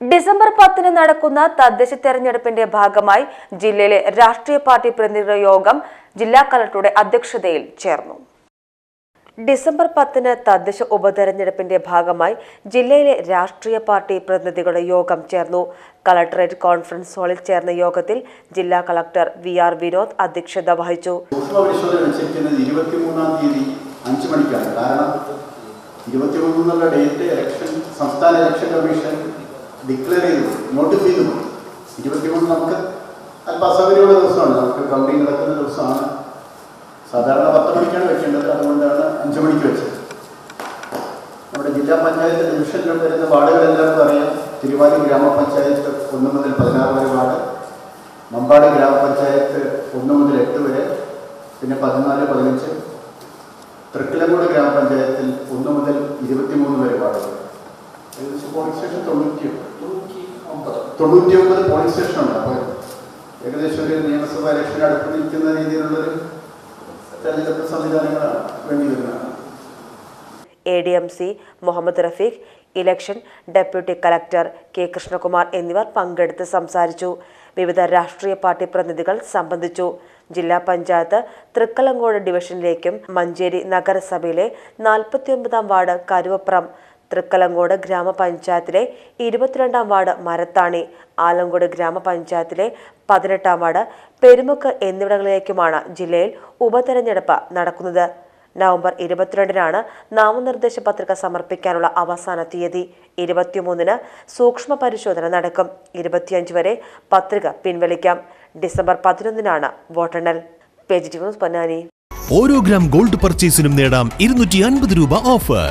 December പത്തിന് നടക്കുന്ന തദ്ദേശ തെരഞ്ഞെടുപ്പിന്റെ ഭാഗമായി ജില്ലയിലെ രാഷ്ട്രീയ പാർട്ടി പ്രതിനിധികളുടെ യോഗം ജില്ലാ കളക്ടറുടെ അധ്യക്ഷതയിൽ ചേർന്നു. ഡിസംബർ പത്തിന് തദ്ദേശ ഉപതെരഞ്ഞെടുപ്പിന്റെ ഭാഗമായി ജില്ലയിലെ രാഷ്ട്രീയ പാർട്ടി പ്രതിനിധികളുടെ യോഗം ചേർന്നു. കളക്ടറേറ്റ് കോൺഫറൻസ് ഹാളിൽ ചേർന്ന യോഗത്തിൽ ജില്ലാ കളക്ടർ വി ആർ വിനോദ് അധ്യക്ഷത വഹിച്ചു. കാരണം ഡേറ്റ് ഇലക്ഷൻ സംസ്ഥാന ഇലക്ഷൻ കമ്മീഷൻ ഡിക്ലെയർ ചെയ്തു നോട്ടിഫൈ ചെയ്തു. ഇരുപത്തിമൂന്ന് നമുക്ക് അല്പം അസൗകര്യമുള്ള ദിവസമാണ്. നമുക്ക് കൗണ്ടിങ് നടക്കുന്ന ദിവസമാണ്. സാധാരണ പത്ത് മണിക്കാണ് വെക്കേണ്ടത്. അതുകൊണ്ടാണ് അഞ്ച് മണിക്ക് വെച്ചത്. നമ്മുടെ ജില്ലാ പഞ്ചായത്ത് ഡിവിഷനിൽ വരുന്ന വാർഡുകളെല്ലാവർക്കും അറിയാം തിരുവാലി ഗ്രാമപഞ്ചായത്ത് ഒന്ന് മുതൽ പതിനാറ് വരെ വാർഡ്. മമ്പാട് ഗ്രാമപഞ്ചായത്ത് ഒന്ന് മുതൽ എട്ട് വരെ. പിന്നെ പതിനാല് പതിനഞ്ച്. തൃക്കിലങ്കോട് ഗ്രാമപഞ്ചായത്തിൽ ഒന്ന് മുതൽ ഇരുപത്തിമൂന്ന് വരെ വാർഡുകൾ ഏകദേശം പോളിംഗ് സ്റ്റേഷൻ തൊണ്ണൂറ്റി തൊണ്ണൂറ്റി ഒമ്പത് പോളിംഗ് സ്റ്റേഷൻ ഉണ്ട് അപ്പോൾ ഏകദേശം ഒരു നിയമസഭാ ഇലക്ഷൻ അടുത്ത് നിൽക്കുന്ന രീതിയിലുള്ളൊരു തെരഞ്ഞെടുപ്പ് സംവിധാനങ്ങളാണ് വേണ്ടി വരുന്നത് A D M C Muhammad Rafeeq election deputy collector K Krishnakumar എന്നിവർ പങ്കെടുത്ത് സംസാരിച്ചു. വിവിധ രാഷ്ട്രീയ പാർട്ടി പ്രതിനിധികൾ സംബന്ധിച്ചു. ജില്ലാ പഞ്ചായത്ത് തൃക്കലങ്കോട് ഡിവിഷനിലേക്കും മഞ്ചേരി നഗരസഭയിലെ നാൽപ്പത്തിയൊൻപതാം വാർഡ് കരുവപ്രം തൃക്കലങ്കോട് ഗ്രാമപഞ്ചായത്തിലെ ഇരുപത്തിരണ്ടാം വാർഡ് മരത്താണി ആലങ്കോട് ഗ്രാമപഞ്ചായത്തിലെ പതിനെട്ടാം വാർഡ് പെരുമുക്ക് എന്നിവിടങ്ങളിലേക്കുമാണ് ജില്ലയിൽ ഉപതെരഞ്ഞെടുപ്പ് നടക്കുന്നത്. നവംബർ ഇരുപത്തിരണ്ടിനാണ് നാമനിർദ്ദേശ പത്രിക സമർപ്പിക്കാനുള്ള അവസാന തീയതി. ഇരുപത്തിമൂന്നിന് സൂക്ഷ്മ പരിശോധന നടക്കും. ഇരുപത്തിയഞ്ച് വരെ പത്രിക പിൻവലിക്കാം. ഡിസംബർ പതിനൊന്നിനാണ് വോട്ടെണ്ണൽ. Page news Ponnani. ഓരോ ഗ്രാം ഗോൾഡ് പർച്ചേസിനും നേടാം ഇരുന്നൂറ്റി അൻപത് രൂപ ഓഫർ.